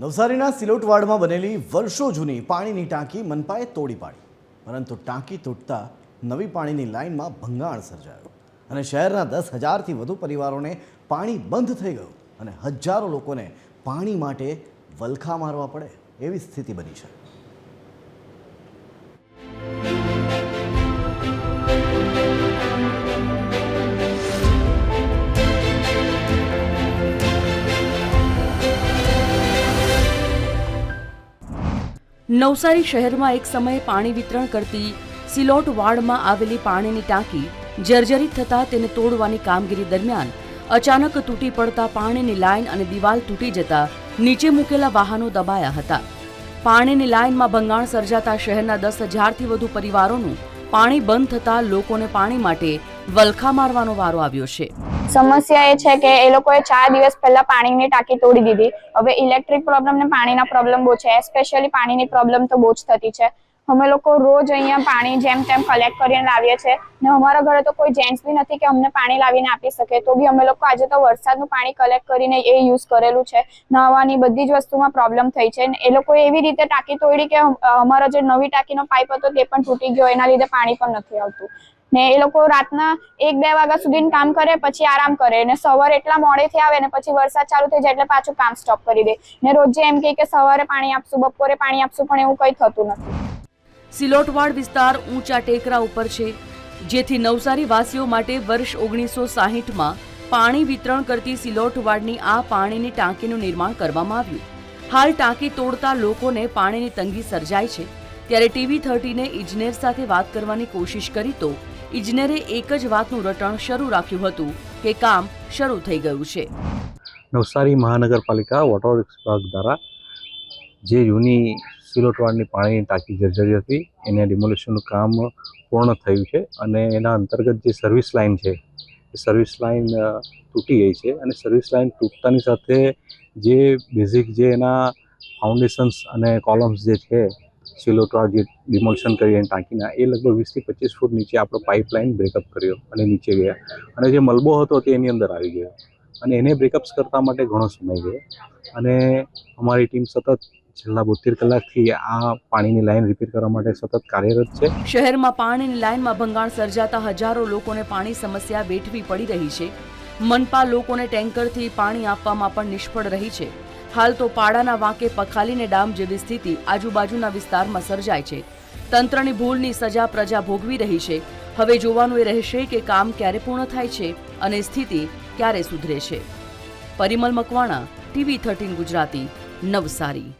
નવસારીના સિલોટવાડમાં બનેલી વર્ષો જૂની પાણીની ટાંકી મનપાએ તોડી પાડી. પરંતુ ટાંકી તૂટતા નવી પાણીની લાઇનમાં ભંગાણ સર્જાયું અને શહેરના દસ હજારથી વધુ પરિવારોને પાણી બંધ થઈ ગયું અને હજારો લોકોને પાણી માટે વલખા મારવા પડે એવી સ્થિતિ બની છે. નવસારી શહેરમાં એક સમયે પાણી વિતરણ કરતી સિલોટ વાડમાં આવેલી પાણીની ટાંકી જર્જરિત થતાં તેને તોડવાની કામગીરી દરમિયાન અચાનક તૂટી પડતા પાણીની લાઇન અને દિવાલ તૂટી જતા નીચે મૂકેલા વાહનો દબાયા હતા. પાણીની લાઇનમાં ભંગાણ સર્જાતા શહેરના દસ હજારથી વધુ પરિવારોનું પાણી બંધ થતાં લોકોને પાણી માટે વલખા મારવાનો વારો આવ્યો છે. સમસ્યા એ છે કે એ લોકોએ ચાર દિવસ પહેલા પાણીની ટાંકી તોડી દીધી. હવે ઇલેક્ટ્રિક પ્રોબ્લેમ ને પાણીના પ્રોબ્લેમ બહુ છે. સ્પેશિયલી પાણીની પ્રોબ્લેમ તો બહુ જ થતી છે. અમે લોકો રોજ અહીંયા પાણી જેમ તેમ કલેક્ટ કરીને લાવીએ છીએ ને અમારા ઘરે તો કોઈ જેન્ટ્સ બી નથી કે અમને પાણી લાવીને આપી શકે. તો બી અમે લોકો આજે તો વરસાદનું પાણી કલેક્ટ કરીને એ યુઝ કરેલું છે. નહાવાની બધી જ વસ્તુમાં પ્રોબ્લેમ થઈ છે. એ લોકોએ એવી રીતે ટાંકી તોડી કે અમ- અમારો જે નવી ટાંકીનો પાઇપ હતો તે પણ તૂટી ગયો. એના લીધે પાણી પણ નથી આવતું. ને એ લોકો રાતના એક, બે વાગ્યા સુધી કામ કરે, પછી આરામ કરે ને સવારે એટલા મોડેથી આવે ને પછી વરસાદ ચાલુ થઈ જાય એટલે પાછું કામ સ્ટોપ કરી દે. ને રોજે એમ કે સવારે પાણી આપશું, બપોરે પાણી આપશું, પણ એવું કંઈ થતું નથી. સિલોટવાડ વિસ્તાર ઊંચા ટેકરા ઉપર છે, જેથી નવસારી વાસીઓ માટે વર્ષ ઓગણીસો સાહીઠમાં પાણી વિતરણ કરતી સિલોટવાડની આ પાણીની ટાંકીનું નિર્માણ કરવામાં આવ્યું. હાલ ટાંકી તોડતા લોકોને પાણીની તંગી સર્જાય છે. ત્યારે ટીવી થર્ટીને ઇજનેર સાથે વાત કરવાની કોશિશ કરી તો ઇજનેરે એક જ વાતનું રટણ શરૂ રાખ્યું હતું કે કામ શરૂ થઈ ગયું છે. નવસારી મહાનગરપાલિકા વોટર વિભાગ દ્વારા જે જૂની સિલોટવાડની પાણીની ટાંકી જર્જરી હતી, એને ડિમોલિશનનું કામ પૂર્ણ થયું છે અને એના અંતર્ગત જે સર્વિસ લાઇન છે, એ સર્વિસ લાઇન તૂટી ગઈ છે અને સર્વિસ લાઇન તૂટતાની સાથે જે બેઝિક જે એના ફાઉન્ડેશન્સ અને કોલમ્સ જે છે સિલોટવાડ જે ડિમોલ્શન કરી અને ટાંકીના, એ લગભગ વીસથી પચીસ ફૂટ નીચે આપણો પાઇપલાઇન બ્રેકઅપ કર્યો અને નીચે ગયા. અને જે મલબો હતો તે એની અંદર આવી ગયો. અને એને બ્રેકઅપ્સ કરતા માટે ઘણો સમય ગયો. અને અમારી ટીમ સતત છેલ્લા બોતેર કલાકથી આ પાણીની લાઈન રિપેર કરવા માટે સતત કાર્યરત છે. શહેરમાં પાણીની લાઇનમાં ભંગાણ સર્જાતા હજારો લોકોને પાણી સમસ્યા વેઠવી પડી રહી છે. મનપા લોકોને ટેન્કરથી પાણી આપવામાં પણ નિષ્ફળ રહી છે. હાલ તો પાડાના વાંકે પખાલીને ડામ જેવી સ્થિતિ આજુબાજુના વિસ્તારમાં સર્જાય છે. તંત્રની ભૂલની સજા પ્રજા ભોગવી રહી છે. હવે જોવાનું એ રહેશે કે કામ ક્યારે પૂર્ણ થાય છે અને સ્થિતિ ક્યારે સુધરે છે. Parimal Makwana, TV thirteen Gujarati, Navsari.